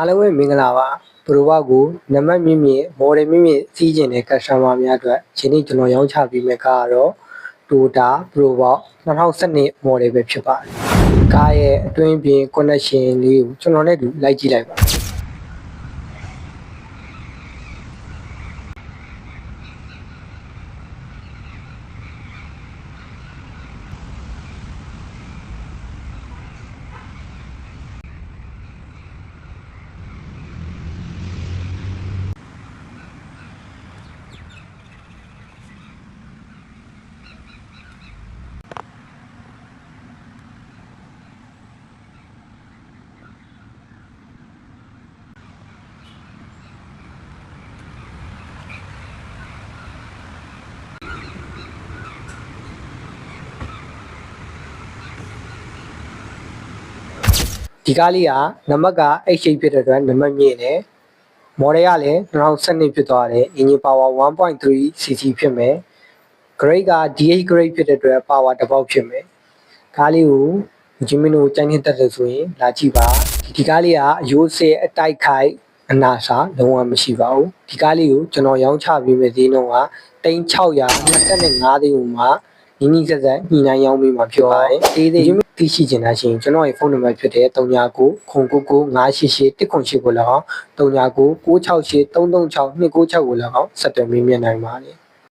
အားလုံးပဲမင်္ဂလာပါဘရိုဘကိုနံပါတ်မြင့်မြင့်မော်ဒယ်မြင့်မြင့်စီးကျင်တဲ့ customer များအတွက်ဒီနေ့ကျွန်တော်ရောင်းချပေးမယ့်ကားကတော့ Toyota Probox 2012 model ပဲဖြစ်ပါတယ်ကားရဲ့အတွင်းပြင် connection လေးကိုကျွန်တော်နဲ့အတူလိုက်ကြည့်လိုက်ပါ ဒီကားလေးကနံပါတ်က H8 ဖြစ်တဲ့အတွက်နံပါတ်မြင့်တယ်မော်ဒယ်ကလည်း2012ဖြစ်သွားတယ် engine power 1.3 cc ဖြစ်မယ် grade က DH grade ဖြစ်တဲ့အတွက် power တစ်ပေါက်ဖြစ်မယ်ကားလေးကိုဂျင်းမင်းတို့ကြိုင်းနှစ်တက်တယ်ဆိုရင်လာကြည့်ပါဒီကားလေးကအယိုးဆဲအတိုက်ခိုက်အနာစာလုံးဝမရှိပါဘူးဒီကားလေးကိုကျွန်တော်ရောင်းချပေးမယ့်ဈေးနှုန်းက3625သိန်းကိုမှ နီးနီးဆက်ဆက်ညှိနှိုင်းရောင်းပေးမှာဖြစ်ပါတယ်ဒီသေးသိရှိချင်တာရှိရင်ကျွန်တော်ရဲ့ဖုန်းနံပါတ်ဖြစ်တဲ့39ခု999 588 108ကိုလည်းအောင်39 968 336 296ကိုလည်းအောင်ဆက်သွယ်မေးမြန်းနိုင်ပါတယ်